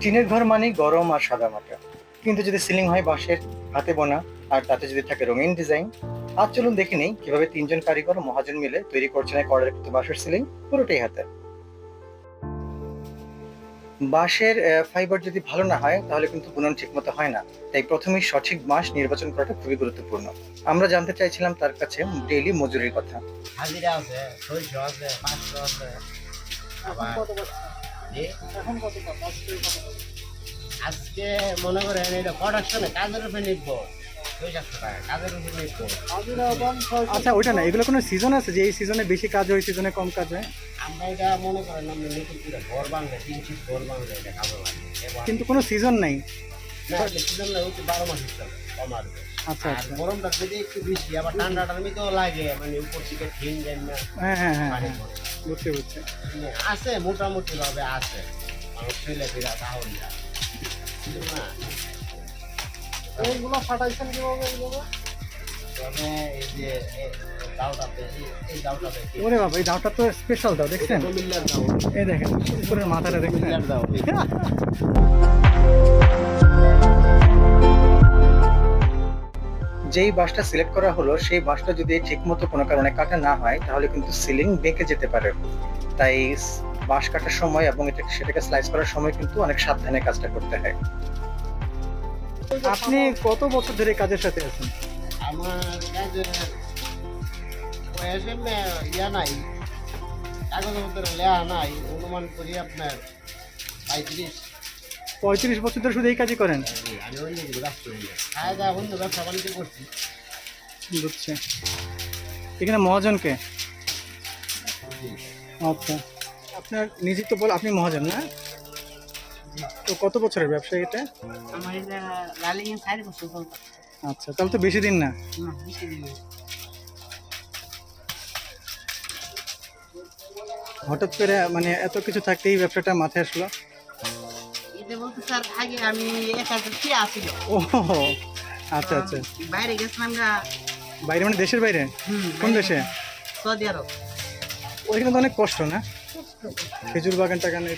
টিনের ঘর মানেই গরম আর সাদা মাটা। কিন্তু যদি সিলিং হয় বাঁশের, হাতে বোনা, আর তাতে যদি থাকে রঙিন ডিজাইন আজ চলুন দেখে নেই কীভাবে তিনজন কারিগর মহাজন মিলে তৈরি করছেন এক অর্ডার বাঁশের সিলিং পুরোটাই হাতে। বাঁশের ফাইবার যদি ভালো না হয়, তাহলে কিন্তু বুনন ঠিকমতো হয় না। তাই প্রথমেই সঠিক বাঁশ নির্বাচন করাটা খুবই গুরুত্বপূর্ণ। আমরা জানতে চাইছিলাম তার কাছে ডেইলি মজুরির কথা। হাজিরা আছে, ছয়শো আছে, পাঁচশো আছে আজকে মনে করেন এটা প্রোডাকশনে কাজের উপরে নির্ভর। আচ্ছা ওটা না এগুলো কোনো সিজন আছে যে এই সিজনে বেশি কাজ হয় সিজনে কম কাজ হয়? আমরা এটা মনে করেন আমরা নতুন করে ঘর বাংলা তিন শীত ঘর বাংলা এটা কাজে লাগে। কিন্তু কোনো সিজন নাই। সিজন না হচ্ছে বারো মাস কমার আচ্ছা আর আচ্ছা। গরমটা যদি একটু বেশি আবার ঠান্ডাটার লাগে মানে উপর থেকে ঠিন দেন না। হ্যাঁ হ্যাঁ হ্যাঁ পানি হ্যাঁ বুঝতে বুঝতে মানে আছে মোটামুটি ভাবে আছে মানুষ ছেলে ফিরা তাহলে এইগুলো ফাটাইছেন কীভাবে এইভাবে? এই যে এই এই- এই দাওটাতে কি- ওরে বাবা এই দাওটা তো স্পেশাল দাও দেখছেন? এই দেখেন উপরের মাথাটা দেখছেন? দাও যেই বাসটা সিলেক্ট করা হলো, সেই বাসটা যদি ঠিকমতো কোনো কারণে কাটা না হয়, তাহলে কিন্তু সিলিং বেঁকে যেতে পারে। তাই স- বাঁশ কাটার সময় এবং এটা সেটাকে স্লাইস করার সময় কিন্তু অনেক সাবধানে কাজটা করতে হয়। আপনি কত বছর ধরে কাজের সাথে আছেন? আমার কাজে বয়সে ইয়া নাই। কাগজপত্র লেয়া নাই। অনুমান করি আপনার পঁয়ত্রিশ পঁয়ত্রিশ বছর ধরে শুধু এই কাজই করেন? করছি। বুঝছে। এখানে মহাজনকে আচ্ছা। আপনার নিজে তো বল আপনি মহাজন না? তো কত বছরের ব্যবসা এটা? আচ্ছা তাহলে তো বেশি দিন না। হঠাৎ করে মানে এত কিছু থাকতে এই ব্যবসাটা মাথায় আসলো। বলতে স্যার আগে আমি একা কি আসিল ও আচ্ছা আচ্ছা। বাইরে গেছিলাম গা বাইরে মানে দেশের বাইরে? কোন দেশে? Saudi Arab. ওইখানে তো অনেক কষ্ট না? খেজুর বাগান টাগান না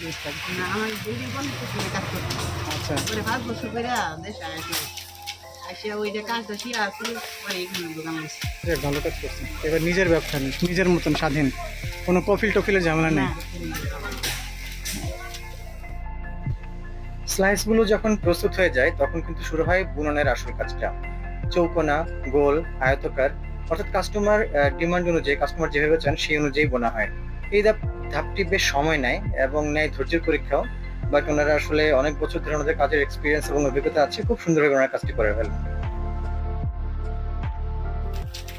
আমার দিদি বন্ধু করছিল কাজ করতে আচ্ছা। পরে পাঁচ বছর করে দেশে আসে। ওই যে কাজটা শিরা আসছিল পরে এখানে দোকান আসছে ভালো কাজ করছেন। এবার নিজের ব্যবসা নেই নিজের মতন স্বাধীন। কোনো কফিল টফিলের ঝামেলা নেই। স্লাইসগুলো যখন প্রস্তুত হয়ে যায় তখন কিন্তু শুরু হয় বুননের আসল কাজটা। চৌকোনা গোল আয়তকার অর্থাৎ কাস্টমার ডিমান্ড অনুযায়ী কাস্টমার যেভাবে চান সেই অনুযায়ী বোনা হয়। এই ধাপ ধাপটি বেশ সময় নেয় এবং নেয় ধৈর্যের পরীক্ষাও বাট ওনারা আসলে অনেক বছর ধরে ওনাদের কাজের এক্সপিরিয়েন্স এবং অভিজ্ঞতা আছে খুব সুন্দরভাবে ওনারা কাজটি করে ফেলেন।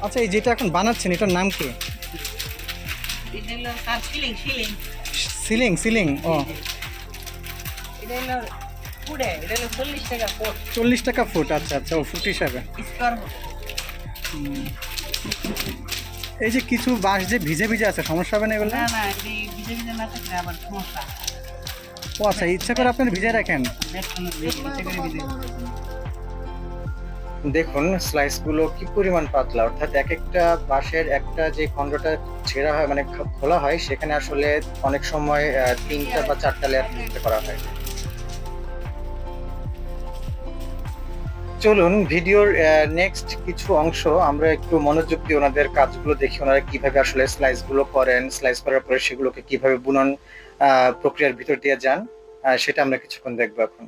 আচ্ছা এই যেটা এখন বানাচ্ছেন এটার নাম কি? সিলিং সিলিং সিলিং সিলিং ও। এটা এটা হলো চল্লিশ টাকা ফুট। চল্লিশ টাকা ফুট আচ্ছা আচ্ছা ও ফুট। হিসাবে এই যে কিছু বাঁশ যে ভিজে ভিজে আছে সমস্যা হবে না এগুলো? না না ভিজে ভিজে না থাকলে আবার সমস্যা। ও আচ্ছা ইচ্ছা করে আপনারা ভিজে রাখেন দেখুন স্লাইসগুলো কি পরিমাণ পাতলা? অর্থাৎ এক একটা বাঁশের একটা যে খণ্ডটা ছেঁড়া হয় মানে খোলা হয় সেখানে আসলে অনেক সময় তিনটা বা চারটা লেয়ার করা হয়। চলুন, ভিডিওর নেক্সট কিছু অংশ, আমরা একটু মনোযোগ দিয়ে ওনাদের কাজগুলো দেখি, ওনারা কীভাবে আসলে স্লাইসগুলো করেন স্লাইস করার পরে সেগুলোকে কীভাবে বুনন প্রক্রিয়ার ভিতর দিয়ে যান সেটা আমরা কিছুক্ষণ দেখব এখন।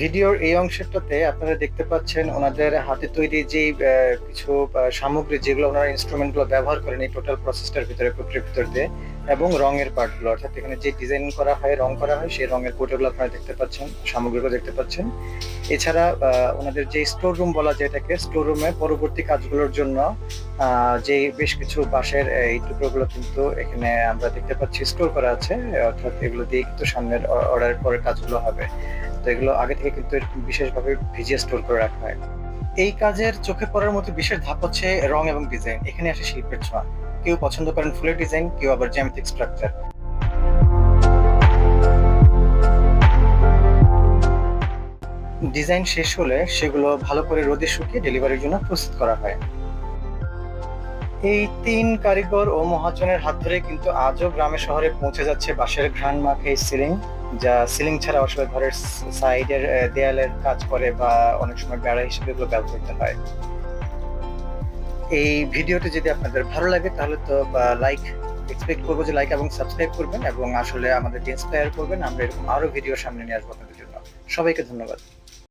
ভিডিওর এই অংশটাতে আপনারা দেখতে পাচ্ছেন ওনাদের হাতে তৈরি যে কিছু সামগ্রী যেগুলো ওনারা ইনস্ট্রুমেন্টগুলো ব্যবহার করেন এই টোটাল প্রসেসটার ভিতরে, প্রক্রিয়ার ভিতর দিয়ে, এবং রঙের পার্টগুলো অর্থাৎ এখানে যে ডিজাইন করা হয়, রং করা হয়, সেই রঙের কোটগুলো আপনারা দেখতে পাচ্ছেন, সামগ্রীগুলো দেখতে পাচ্ছেন। এছাড়া ওনাদের যে স্টোর রুম বলা যায় এটাকে স্টোর রুমে পরবর্তী কাজগুলোর জন্য যে বেশ কিছু বাঁশের এই টুকরোগুলো কিন্তু এখানে আমরা দেখতে পাচ্ছি স্টোর করা আছে। অর্থাৎ এগুলো দিয়ে কিন্তু সামনের অর্ডারের পরের কাজগুলো হবে। তো এগুলো আগে থেকে কিন্তু বিশেষভাবে ভিজিয়ে স্টোর করে রাখা হয়। এই কাজের চোখে পড়ার মতো বিশেষ ধাপ হচ্ছে রং এবং ডিজাইন এখানে আসে শিল্পের ছোঁয়া। কেউ পছন্দ করেন ফুলের ডিজাইন কেউ আবার জ্যামিতিক স্ট্রাকচার ডিজাইন শেষ হলে সেগুলো ভালো করে রোদে শুকিয়ে ডেলিভারির জন্য প্রস্তুত করা হয়। এই তিন কারিগর ও মহাজনের হাত ধরে কিন্তু আজও গ্রামে শহরে পৌঁছে যাচ্ছে বাঁশের ঘ্রাণ মাখে সিলিং, যা সিলিং ছাড়া আসলে ঘরের সাইডের দেয়ালের কাজ করে বা অনেক সময় বেড়া হিসেবে এগুলো ব্যবহৃত হয়। এই ভিডিওটি যদি আপনাদের ভালো লাগে তাহলে তো লাইক এক্সপেক্ট করব যে লাইক এবং সাবস্ক্রাইব করবেন এবং আসলে আমাদেরকে ইন্সপায়ার করবেন। আমরা এরকম আরও ভিডিও সামনে নিয়ে আসব আপনাদের জন্য। সবাইকে ধন্যবাদ।